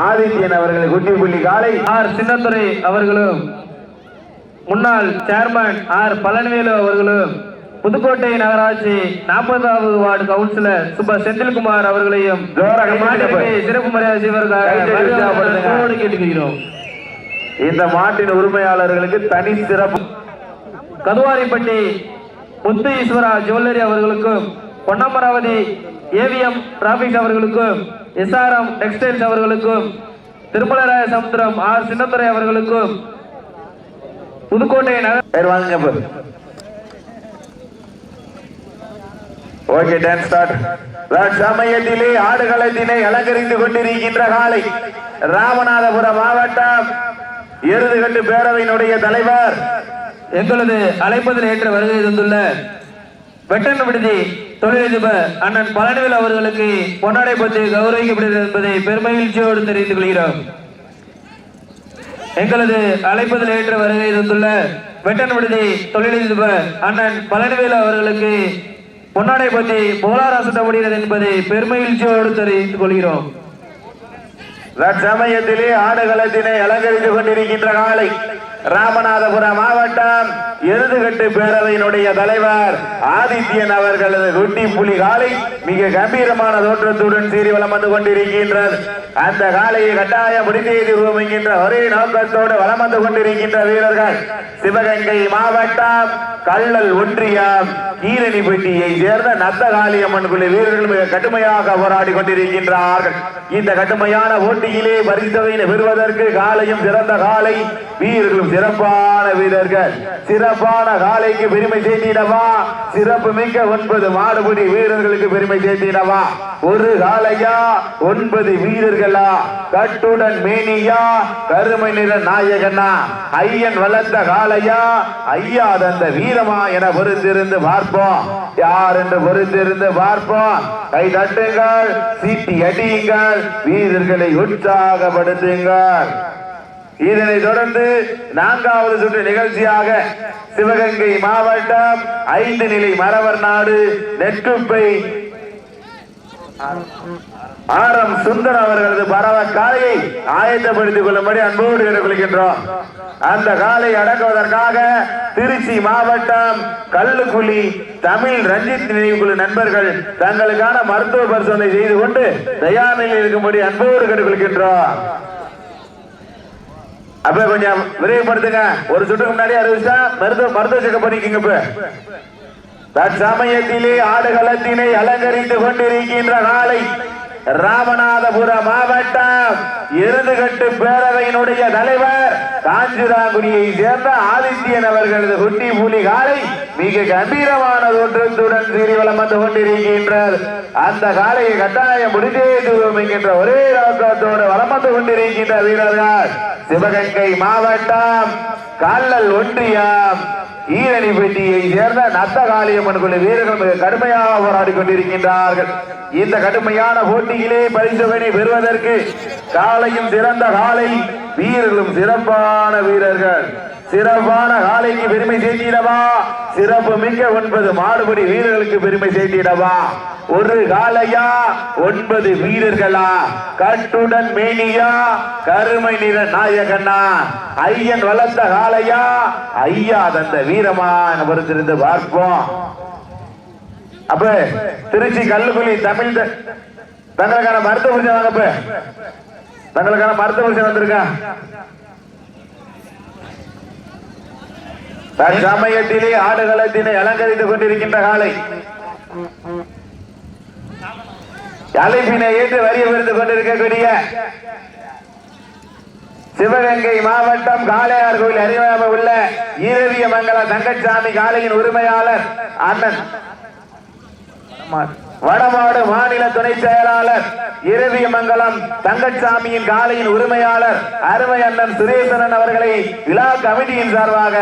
ஆதித்யன் அவர்கள் குட்டி புள்ளி காலை. ஆர் சின்னத்துரை அவர்களும் முன்னாள் சேர்மன் ஆர் பழனிவேலு அவர்களும் புதுக்கோட்டை நகராட்சி நாற்பதாவது வார்டு கவுன்சிலர் சுப செந்தில்குமார் அவர்களையும். சிறப்பு மரியாதை செய்வதற்காக கேட்டுக்கொள்கிறோம் இந்த மாட்டின் உரிமையாளர்களுக்கு தனி சிறப்பு. கதுவாரிப்பட்டி முத்து ஈஸ்வரா ஜுவல்லரி அவர்களுக்கும் பொன்னமராவதி ஏவிஎம் டிராபிக்ஸ் அவர்களுக்கும் எஸ்ஆர்எம் டெக்ஸ்டைல்ஸ் அவர்களுக்கும் திருமலராய சமுத்திரம் ஆர் சின்னத்துறை அவர்களுக்கும் புதுக்கோட்டை நகர் இப்ப. ஓகே டான்ஸ் ஸ்டார்ட் சமயத்திலே ஆடுகளத்தினை அலங்கரித்துக் கொண்டிருக்கின்ற காலை ராமநாதபுரம் மாவட்டம் எருதுகட்டு பேரவையினுடைய தலைவர் எங்களது அழைப்பதில் ஏற்ற வருகை தந்துள்ள வெட்டன் விடுதி தொழிலதிபர் அண்ணன் பழனிவேல் அவர்களுக்கு பொன்னாடை பற்றி கௌரவிக்கப்படுகிறது என்பதை பெருமகிழ்ச்சியோடு தெரிந்து கொள்கிறோம். எங்களது அழைப்பதில் ஏற்ற வருகை தந்துள்ள வெட்டன் விடுதி தொழிலதிபர் அண்ணன் பழனிவேல் அவர்களுக்கு பொன்னாடை பற்றி புகழார் அசட்டப்படுகிறது என்பதை பெருமகிழ்ச்சியோடு தெரிந்து கொள்கிறோம். சமயத்திலே ஆடுகளத்தினை அலங்கரித்துக் கொண்டிருக்கின்ற காலை ராமநாதபுரம் மாவட்டம் எருதுகட்டு பேரவையினுடைய தலைவர் ஆதித்யன் அவர்களது குட்டி புலி காலை மிக கம்பீரமான தோற்றத்துடன் சீறி வளம் வந்து கொண்டிருக்கின்றது. அந்த காலையை கட்டாயம் முடிந்தே தீர்வோம் என்கின்ற ஒரே நோக்கத்தோடு வளம் வந்து கொண்டிருக்கின்ற வீரர்கள் சிவகங்கை மாவட்டம் கள்ளல் ஒன்றியம் கீரணிப்பட்டியை சேர்ந்த நத்த காளியம்மன் குழு வீரர்கள் மிக கடுமையாக போராடி கொண்டிருக்கின்றார்கள். இந்த கடுமையான போட்டியிலே பரிசவையினை பெறுவதற்கு காலையும் சிறந்த காலை வீரர்களும் சிறப்பான வீரர்கள். சிறப்பான காலைக்கு பெருமை சேர்த்திடவா? சிறப்பு மிக்க ஒன்பது மாடுபிடி வீரர்களுக்கு பெருமை சேர்த்திடவா? ஒரு காலையா ஒன்பது வீரர்களா? கட்டுடன் மேனியா? கருமை நிற நாயகனா? ஐயன் வளர்த்த காலையா ஐயா தந்த வீரமா என பொறுத்திருந்து பார்ப்போம். யார் என்று பொறுத்திருந்து பார்ப்போம். கை தட்டுங்கள் சீட்டி அடியுங்கள் வீரர்களை உற்சாகப்படுத்துங்கள். இதனை தொடர்ந்து நான்காவது சுற்று நிகழ்ச்சியாக சிவகங்கை மாவட்டம் ஐந்து நிலை மரவர் நாடு நெற்குப்பை ஆரம் சுந்தர் அவர்களது பரவ காலையை ஆயத்தப்படுத்திக் கொள்ளும்படி அன்போடு கேட்டுக்கொள்கின்றோம். அந்த காலை அடக்குவதற்காக திருச்சி மாவட்டம் கல்லுக்குழி தமிழ் ரஞ்சித் நினைவுக்குழு நண்பர்கள் தங்களுக்கான மருத்துவ பரிசோதனை செய்து கொண்டு தயார் நிலையில் இருக்கும்படி அன்போடு கேட்டுக்கொள்கின்றோம். அப்ப கொஞ்சம் விரைவுபடுத்துங்க. ஒரு சுட்டுக்கு முன்னாடி அறிவிச்சா மருத்துவ மருத்துவ செக்கப் பண்ணிக்கோங்க இப்ப. தற்சமயத்திலே ஆடுகளத்தினை அலங்கரித்துக் கொண்டிருக்கின்ற நாளை ராமநாதபுரம் மாவட்டம் இருந்துகட்டு பேரவையினுடைய தலைவர் காஞ்சிராங்குடியை சேர்ந்த ஆதித்யன் அவர்களது குட்டி புலி காலை மிக கம்பீரமான தோற்றத்துடன் சீரிவலம் வந்து கொண்டிருக்கின்றார். அந்த காலையை கட்டாயம் முடிஞ்சே தூரம் என்கின்ற ஒரே நோக்கத்தோடு வளம் வந்து கொண்டிருக்கின்ற வீரர்கள். சிவகங்கை மாவட்டம் கல்லல் ஒன்றியம். ஈரணிப்பட்டியை சேர்ந்த நத்தகாளியம்மன் குழு வீரர்கள் மிக கடுமையாக போராடி கொண்டிருக்கின்றார்கள். இந்த கடுமையான போட்டியிலே பரிசோதனை பெறுவதற்கு காலையும் சிறந்த காலை வீரர்களும் சிறப்பான வீரர்கள். சிறப்பான காலைக்கு பெருமை சேர்த்திடவா சிறப்பு மிக்க ஒன்பது மாடுபடி வீரர்களுக்கு பெருமை சேர்த்திடவா ஒரு காலையா ஒன்பது வீரர்களா கட்டுடன் மேனியா கருமை நிற நாயகண்ணா ஐயன் வளர்த்த காலையா ஐயா தந்த வீரமா பொறுத்திருந்து பார்ப்போம் அப்ப திருச்சி கல்லுக்குழி தமிழ் தங்களுக்கான மருத்துவ புரிஞ்ச தங்களுக்கான மருத்துவ புரிஞ்ச வந்திருக்கா தற்சமயத்திலே ஆடுகளத்தினை அலங்கரித்துக் கொண்டிருக்கின்ற காலை அழைப்பினை ஏற்று வரிய விருந்து கொண்டிருக்கக்கூடிய சிவகங்கை மாவட்டம் காளையார் கோயில் அறிவாக உள்ள ஈரவிய மங்கல தங்கச்சாமி காளையின் உரிமையாளர் அண்ணன். வடமாடு மாநில துணை செயலாளர் இரவியமங்கலம் தங்கச்சாமியின் காலையின் உரிமையாளர் அருமை அண்ணன் சுரேசனன் அவர்களை விழா கமிட்டியின் சார்பாக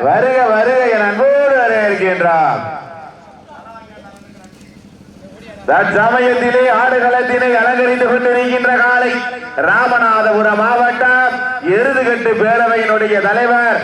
வருக வருக என அன்போடு வரவேற்கின்றார். தற்சமயத்திலே ஆடுகளத்தினை அலங்கரித்துக் கொண்டிருக்கின்ற காலை ராமநாதபுரம் மாவட்டம் எருதுகட்டு பேரவையினுடைய தலைவர்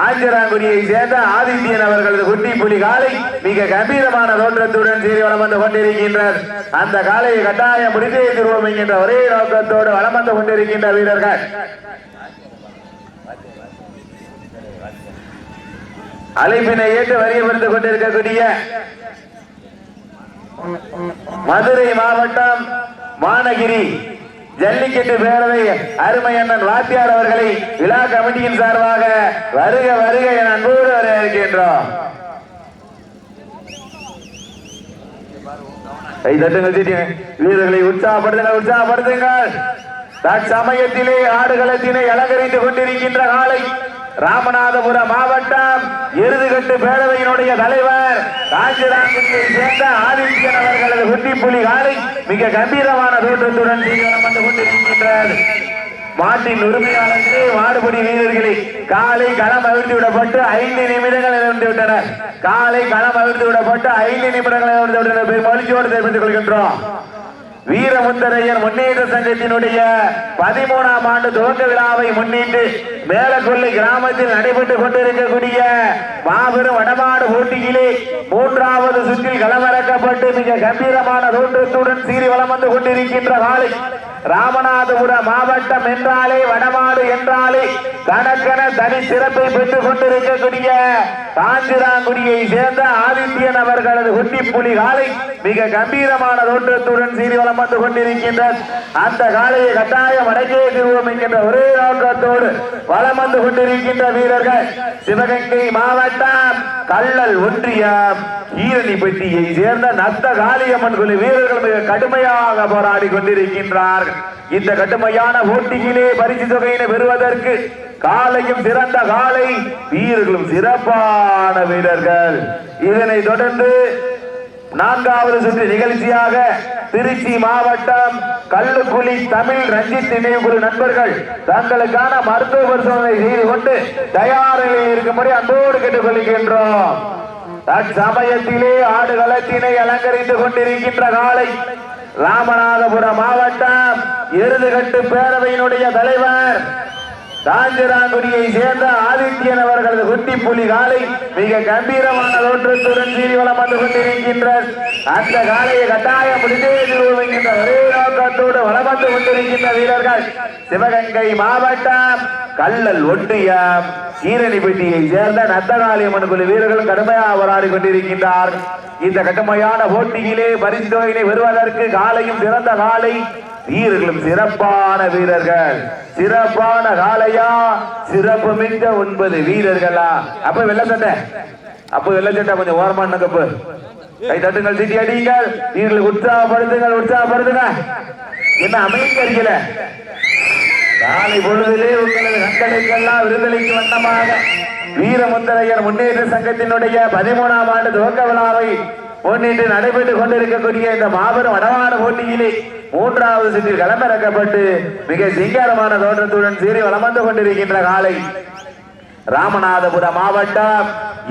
ஆஞ்சராங்குடியை சேர்ந்த ஆதித்யன் அவர்களது குட்டி புலி காலை மிக கம்பீரமான தோற்றத்துடன் சீறி வளம் வந்து கொண்டிருக்கின்றார் அந்த காலையை கட்டாயம் முடித்தே திருவோம் என்கின்ற ஒரே நோக்கத்தோடு வளம் வந்து கொண்டிருக்கின்ற வீரர்கள். அழைப்பினை ஏற்று வரியப்படுத்திக் கொண்டிருக்கக்கூடிய மதுரை மாவட்டம் மானகிரி ஜல்லிக்கட்டு பேரவை அருமை அண்ணன் வாத்தியார் அவர்களை விழா கமிட்டியின் சார்பாக வருக வருக என அன்போடு வர இருக்கின்றோம் கை தட்டுங்கள் தீட்டிங்க. வீரர்களை உற்சாகப்படுத்துங்கள் உற்சாகப்படுத்துங்கள் தற்சமயத்திலே ஆடுகளத்தினை அலங்கரித்துக் கொண்டிருக்கின்ற காலை ராமநாதபுரம் மாவட்டம் இறுதிகட்டு பேரவையினுடைய தலைவர் காஞ்சிராங்குடியை சேர்ந்த ஆதித்யன் அவர்களது குட்டி புலி காலை மிக கம்பீரமான தோற்றத்துடன் சீக்கிரம் வந்து கொண்டிருக்கின்றார் மாட்டின் உரிமையாளர்களே மாடுபடி வீரர்களே காலை களம் அவிழ்த்து விடப்பட்டு ஐந்து நிமிடங்கள் இருந்து விட்டனர் காலை களம் அவிழ்த்து விடப்பட்டு ஐந்து நிமிடங்கள் இருந்து விட்டனர் மகிழ்ச்சியோடு தெரிவித்துக் கொள்கின்றோம். வீரமுத்தரையர் முன்னேற்ற சங்கத்தினுடைய பதிமூணாம் ஆண்டு துவக்க விழாவை முன்னிட்டு மேலக்கொள்ளை கிராமத்தில் நடைபெற்றுக் கொண்டிருக்கக்கூடிய மாபெரும் வடமாடு போட்டியிலே மூன்றாவது சுற்றில் களமிறக்கப்பட்டு மிக கம்பீரமான தோற்றத்துடன் சீறி வலம் வந்து கொண்டிருக்கின்ற காலை ராமநாதபுரம் மாவட்டம் என்றாலே வடமாடு என்றாலே கணக்கென தனி சிறப்பை பெற்றுக் கொண்டிருக்கக்கூடிய காஞ்சிராங்குடியை சேர்ந்த ஆதித்யன் அவர்களது குட்டி புலி காலை மிக கம்பீரமான தோற்றத்துடன் சீரிவலம் வந்து கொண்டிருக்கின்ற அந்த காலையை கட்டாயம் அடக்கே திருவோம் என்கின்ற ஒரே நோக்கத்தோடு வலம் வந்து கொண்டிருக்கின்ற வீரர்கள். சிவகங்கை மாவட்டம் கள்ளல் ஒன்றியம் ஈரணிப்பட்டியை சேர்ந்த நத்த காளியம்மன் குழு வீரர்கள் மிக கடுமையாக போராடி கொண்டிருக்கின்றார்கள். இந்த கடுமையான போட்டியிலே பரிசு தொகையினை பெறுவதற்கு காலையும் சிறந்த காலை வீரர்களும் சிறப்பான வீரர்கள். இதனை தொடர்ந்து நான்காவது சுற்று நிகழ்ச்சியாக திருச்சி மாவட்டம் கல்லுக்குழி தமிழ் ரஞ்சித் நினைவுக்குழு நண்பர்கள் தங்களுக்கான மருத்துவ பரிசோதனை செய்து கொண்டு தயார் நிலையில் இருக்கும்படி அன்போடு கேட்டுக் கொள்கின்றோம் தற்சமயத்திலே ஆடுகளத்தினை அலங்கரித்துக் கொண்டிருக்கின்ற காலை ராமநாதபுரம் மாவட்டம் இறுதிகட்டு பேரவையினுடைய தலைவர் காஞ்சிராங்குடியை சேர்ந்த ஆதித்யன் அவர்களது குட்டி புலி காலை மிக கம்பீரமான தோற்றத்துடன் சீரிவலம் வந்து கொண்டிருக்கின்றார் அந்த காலையை கட்டாயம் முடிந்தே திருவோம் என்கின்ற ஒரே நோக்கத்தோடு வளம் வந்து கொண்டிருக்கின்ற வீரர்கள். சிவகங்கை மாவட்டம் கள்ளல் ஒன்றியம் ஈரணிப்பட்டியை சேர்ந்த நத்தகாளியம்மன் குழு வீரர்கள் கடுமையாக போராடி கொண்டிருக்கின்றார் இந்த கடுமையான போட்டியிலே பரிசு தொகையினை பெறுவதற்கு காலையும் சிறந்த காலை வீரர்களும் சிறப்பான வீரர்கள். சிறப்பான காலையா சிறப்பு மிக்க ஒன்பது வீரர்களா. அப்ப வெள்ளச்சட்டை அப்ப வெள்ளச்சட்டை கொஞ்சம் ஓரமான கப்பு. கை தட்டுங்கள் தீட்டி அடியுங்கள். வீரர்களை உற்சாகப்படுத்துங்கள் உற்சாகப்படுத்துங்க. என்ன அமைதி அறிக்கல காலை பொழுதிலே உங்களது கண்களுக்கெல்லாம் விருந்தளிக்கு வண்ணமாக வீரமுந்தரையர் முன்னேற்ற சங்கத்தினுடைய பதிமூணாம் ஆண்டு துவக்க விழாவை முன்னிட்டு நடைபெற்றுக் கொண்டிருக்கக்கூடிய இந்த மாபெரும் வடமான போட்டியிலே மூன்றாவது சுற்றில் களமிறக்கப்பட்டு மிக சிங்காரமான தோற்றத்துடன் சீறி வளம் வந்து கொண்டிருக்கின்ற காலை ராமநாதபுரம் மாவட்டம்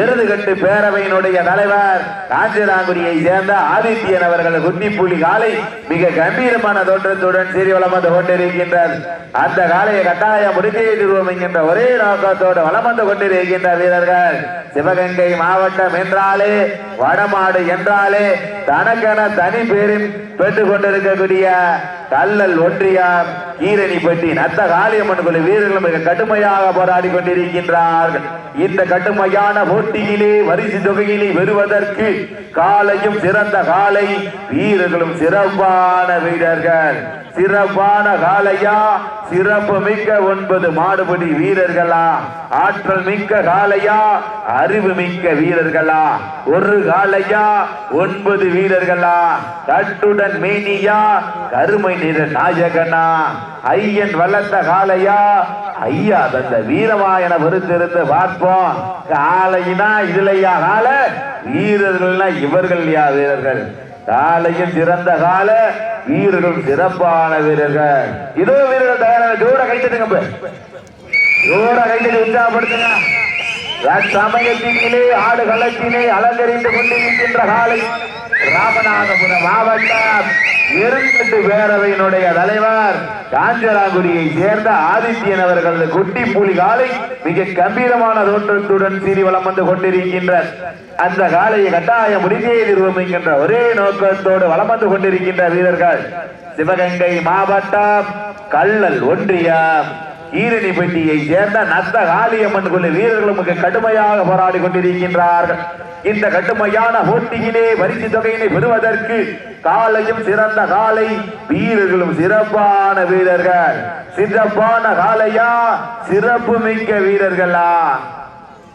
எருதுகட்டு பேரவையினுடைய தலைவர் காஞ்சிராங்குடியை சேர்ந்த ஆதித்யன் அவர்கள் குட்டிப்புலி காலை மிக கம்பீரமான தோற்றத்துடன் சீறி வளம் வந்து கொண்டிருக்கின்றார். அந்த காலையை கட்டாயம் முடித்திடுவோம் என்கின்ற ஒரே நோக்கத்தோடு வளம் வந்து கொண்டிருக்கின்ற வீரர்கள் சிவகங்கை மாவட்டம் என்றாலே வடமாடு என்றாலே தனக்கென தனி பேரில் பெற்றுக் கொண்டிருக்கக்கூடிய கல்லல் ஒன்றியம் ஈரணிப்பட்டி நத்த காளியம்மன் குழு வீரர்கள் மிக கடுமையாக போராடி கொண்டிருக்கின்றார்கள். இந்த கடுமையான போட்டியிலே வரிசை தொகையிலே பெறுவதற்கு காலையும் சிறந்த காலை வீரர்களும் சிறப்பான வீரர்கள். சிறப்பான காலையா? சிறப்பு மிக்க ஒன்பது மாடுபடி வீரர்களா? ஆற்றல் மிக்க காலையா? அறிவுமிக்க வீரர்களா? ஒரு காலையா ஒன்பது வீரர்களா? கட்டுடன் மேனியா? கருமை நிற நாயகனா? ஐயன் வளர்த்த காலையா ஐயா தந்த வீரமாயன பொறுத்திருந்து பார்ப்போம். காலையினா இதுலையா கால வீரர்கள்னா இவர்கள் யா வீரர்கள்? காலையும் சிறந்த கால வீரர்கள் சிறப்பான வீரர்கள். இதோ வீரர்கள் தயாராக ஜோட கைத்தட்டுங்க ஜோட கைத்தட்டி உற்சாகப்படுத்துங்க. சமயத்திலே ஆடு அலங்கரிந்து அலங்கரித்துக் கொண்டிருக்கின்ற காலை ராமநாதபுரம் மாவட்டம் எருக்கட்டு பேரவையினுடைய தலைவர் காஞ்சராங்குடியை சேர்ந்த ஆதித்யன் அவர்களது குட்டி புலி காலை மிக கம்பீரமான தோற்றத்துடன் சீறி வளம் வந்து கொண்டிருக்கின்ற அந்த காலையை கட்டாயம் முடிந்தே திருவம் என்கின்ற ஒரே நோக்கத்தோடு வளம் வந்து கொண்டிருக்கின்ற வீரர்கள். சிவகங்கை மாவட்டம் கள்ளல் ஒன்றியம். ஈரணி பெட்டியை சேர்ந்த நத்த காளியம்மன் கொள்ள வீரர்களும் மிக கடுமையாக போராடி கொண்டிருக்கின்றார்கள். இந்த கடுமையான போட்டியிலே பரிசு தொகையினை பெறுவதற்கு காலையும் சிறந்த காலை வீரர்களும் சிறப்பான வீரர்கள். சிறப்பான காலையா? சிறப்பு மிக்க வீரர்களா?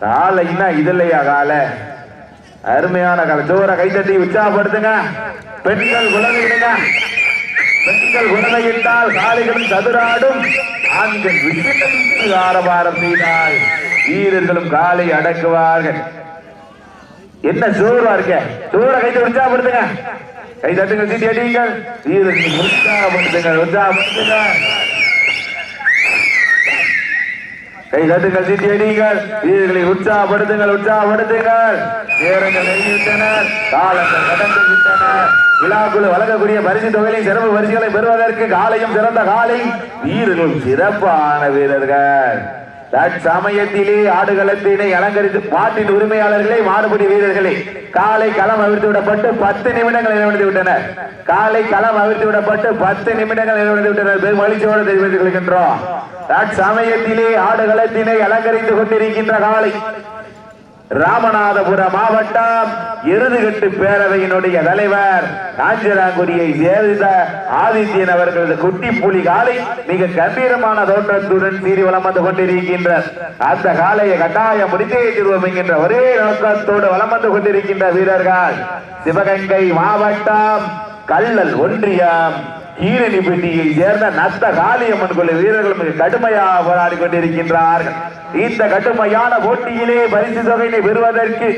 காலைன்னா இது காலை? அருமையான காலை. ஜோர கைத்தட்டி உற்சாகப்படுத்துங்க. பெண்கள் குழந்தைங்க பெண்கள் குழந்தையிட்டால் காலைகளும் சதுராடும். ஆண்கள் விசிலடித்து ஆரவாரம் செய்தால் வீரர்களும் காலை அடக்குவார்கள். என்ன சோர்வா இருக்க? சோற கைது உற்சாகப்படுத்துங்க கை தட்டுங்க சீட்டி அடிங்க வீரர்கள் உற்சாகப்படுத்துங்க உற்சாகப்படுத்துங்க கை தட்டுங்கள் சீட்டி அடியுங்கள். வீரர்களை உற்சாகப்படுத்துங்கள் உற்சாகப்படுத்துங்கள். நேரங்கள் நெருங்கிவிட்டன. காலங்கள் கடந்து விட்டனர் விழாக்குழு வழங்கக்கூடிய பரிசு தொகையிலையும் சிறப்பு பரிசுகளை பெறுவதற்கு காலையும் சிறந்த காலை வீரர்கள் சிறப்பான வீரர்கள். தற்சமயத்திலே ஆடுகளத்தினை அலங்கரித்து பாட்டின் உரிமையாளர்களே மாறுபடி வீரர்களே காலை களம் அவிழ்த்து விடப்பட்டு பத்து நிமிடங்கள் நிறைவடைந்து விட்டனர் காலை களம் அவிழ்த்து விடப்பட்டு பத்து நிமிடங்கள் நிறைவடைந்து விட்டனர் பெரும் மகிழ்ச்சியோடு தெரிவித்துக் கொள்கின்றோம். தற்சமயத்திலே ஆடுகளத்தினை அலங்கரித்துக் கொண்டிருக்கின்ற காலை ராமநாதபுரம் மாவட்டம் எருதுகட்டு பேரவையினுடைய தலைவர் காஞ்சிராங்குடியை சேர்ந்த ஆதித்யன் அவர்களது குட்டி புலி காலை மிக கம்பீரமான தோற்றத்துடன் சீறி வளம் வந்து கொண்டிருக்கின்றார். அந்த காலையை கட்டாயம் முடித்தே திருவோம் என்கின்ற ஒரே நோக்கத்தோடு வளம் வந்து கொண்டிருக்கின்ற வீரர்கள். சிவகங்கை மாவட்டம் கள்ளல் ஒன்றியம். ஈரணிப்பட்டியை சேர்ந்த நத்த காளியம்மன் குழு வீரர்கள் மிக கடுமையாக போராடி கொண்டிருக்கின்றார்கள். இந்த கடுமையான போட்டியிலே பரிசு தொகையினை பெறுவதற்கு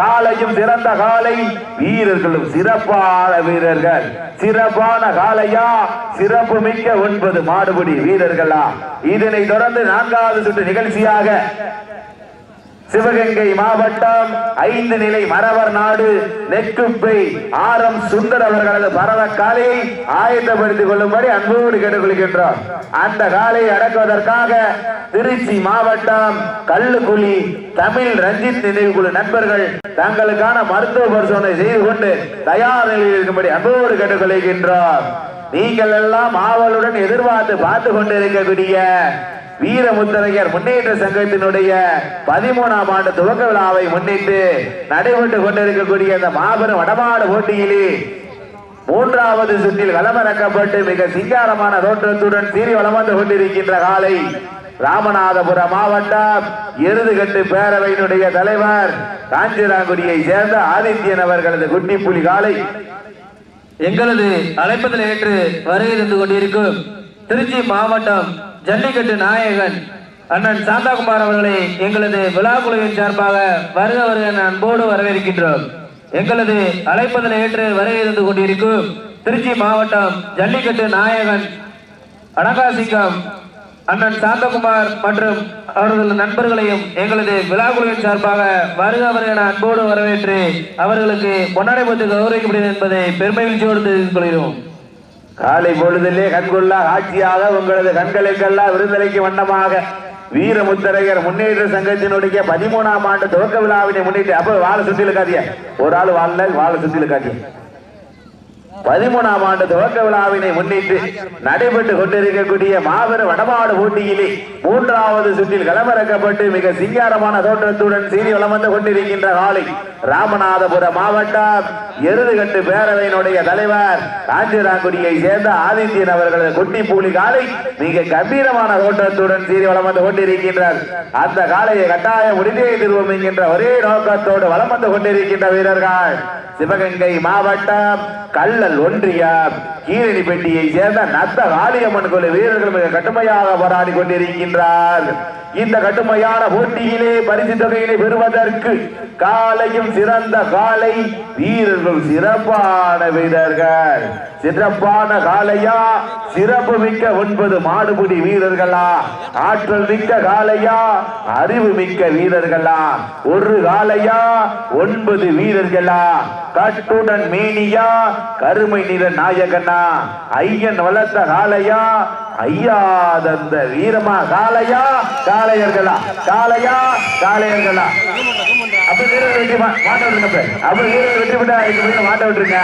காலையும் சிறந்த காலை வீரர்களும் சிறப்பான வீரர்கள். சிறப்பான காலையா சிறப்பு மிக்க ஒன்பது மாடுபடி வீரர்களா? இதனை தொடர்ந்து நான்காவது சுற்று நிகழ்ச்சியாக சிவகங்கை மாவட்டம் ஐந்து நிலை மரவர் நாடு நெக்குப்பை ஆரம் சுந்தர் அவர்களது பரவ காலை ஆயத்தப்படுத்திக் கொள்ளும்படி அன்போடு கேட்டுக்கொள்கின்றார் அந்த காலை அடக்குவதற்காக திருச்சி மாவட்டம் கல்லுக்குழி தமிழ் ரஞ்சித் நினைவுக்குழு நண்பர்கள் தங்களுக்கான மருத்துவ பரிசோதனை செய்து கொண்டு தயார் நிலையில் இருக்கும்படி அன்போடு கேட்டுக்கொள்கின்றார் நீங்கள் எல்லாம் ஆவலுடன் எதிர்பார்த்து பார்த்து கொண்டிருக்கக்கூடிய வீரமுத்தரையர் முன்னேற்ற சங்கத்தினுடைய பதிமூணாம் ஆண்டு துவக்க விழாவை முன்னிட்டு நடைபெற்றுக் கொண்டிருக்கக்கூடிய இந்த மாபெரும் வடமாடு போட்டியிலே மூன்றாவது சுற்றில் களமிறக்கப்பட்டு மிக சிங்காரமான தோற்றத்துடன் சீறி வளம் வந்து கொண்டிருக்கின்ற காலை ராமநாதபுரம் மாவட்டம் எருதுகட்டு பேரவையினுடைய தலைவர் காஞ்சிராங்குடியை சேர்ந்த ஆதித்யன் அவர்களது குட்டி புலி காலை. எங்களது அழைப்பதில் ஏற்று வருகை கொண்டிருக்கும் திருச்சி மாவட்டம் ஜல்லிக்கட்டு நாயகன் அண்ணன் சாந்தாகுமார் அவர்களை எங்களது விழா குழுவின் சார்பாக வருக வருக என அன்போடு வரவேற்கின்றோம். எங்களது அழைப்பதில் ஏற்று வருகை இருந்து கொண்டிருக்கும் திருச்சி மாவட்டம் ஜல்லிக்கட்டு நாயகன் அனகாசிங்கம் அண்ணன் சாந்தகுமார் மற்றும் அவர்களது நண்பர்களையும் எங்களது விழா குழுவின் சார்பாக வருக வருக என அன்போடு வரவேற்று அவர்களுக்கு பொன்னாடை பத்து கௌரவிக்கப்படுகிறது என்பதை பெருமகிழ்ச்சியோடு தெரிவித்துக் கொள்கிறோம். காலை பொழுதிலே கண்கொள்ளா ஆட்சியாக உங்களது கண்களுக்கெல்லாம் விருந்தளிக்கு வண்ணமாக வீரமுத்தரையர் முன்னேற்ற சங்கத்தினுடைய பதிமூணாம் ஆண்டு துவக்க விழாவினை முன்னிட்டு அப்ப வாழ சுத்தியில் காட்டிய. ஒரு ஆள் வாழல வாழ சுத்தியில் காட்டிய. பதிமூணாம் ஆண்டு துவக்க விழாவினை முன்னிட்டு நடைபெற்று கொண்டிருக்கக்கூடிய மாபெரும் வடமாடு போட்டியிலே மூன்றாவது சுற்றில் களமிறக்கப்பட்டு மிக சிங்காரமான தோற்றத்துடன் சீனி வளம் வந்து கொண்டிருக்கின்ற காலை ராமநாதபுரம் மாவட்டம் எருதுகட்டு பேரவையினுடைய தலைவர் காஞ்சிராங்குடியை சேர்ந்த ஆதித்யன் அவர்களது குட்டி பூலி காலை மிக கம்பீரமான தோற்றத்துடன் சீனி வளம் வந்து கொண்டிருக்கின்றார். அந்த காலையை கட்டாயம் முடிந்தே திருவோம் என்கின்ற ஒரே நோக்கத்தோடு வளம் வந்து கொண்டிருக்கின்ற வீரர்கள். சிவகங்கை மாவட்டம் கல்லல் ஒன்றியம் கீரணிப்பட்டியை சேர்ந்த நத்த காளியம்மன் கோயில் வீரர்கள் மிக கடுமையாக போராடி கொண்டிருக்கின்றார். இந்த கடுமையான போட்டியிலே பரிசு தொகையினை பெறுவதற்கு காலையும் சிறந்த காலை வீரர்கள் சிறப்பான வீரர்கள். சிறப்பான காலையா சிறப்பு மிக்க ஒன்பது மாடுபிடி வீரர்களா? ஆற்றல் மிக்க காலையா அறிவு மிக்க வீரர்களா? ஒரு காலையா ஒன்பது வீரர்களா? கட்டுடன் மேனியா? கருமை நிற நாயகனா? ஐயன் வளர்த்த காலையா ஐயா தந்த வீரமா காளையா? காளையர்களா? காளையா? காளையர்களா? அப்ப வீரர் வெற்றி மாட்ட விட்டுருங்க அப்ப. வீரர் வெற்றி விட்டா எங்க மாட்ட விட்டுருங்க.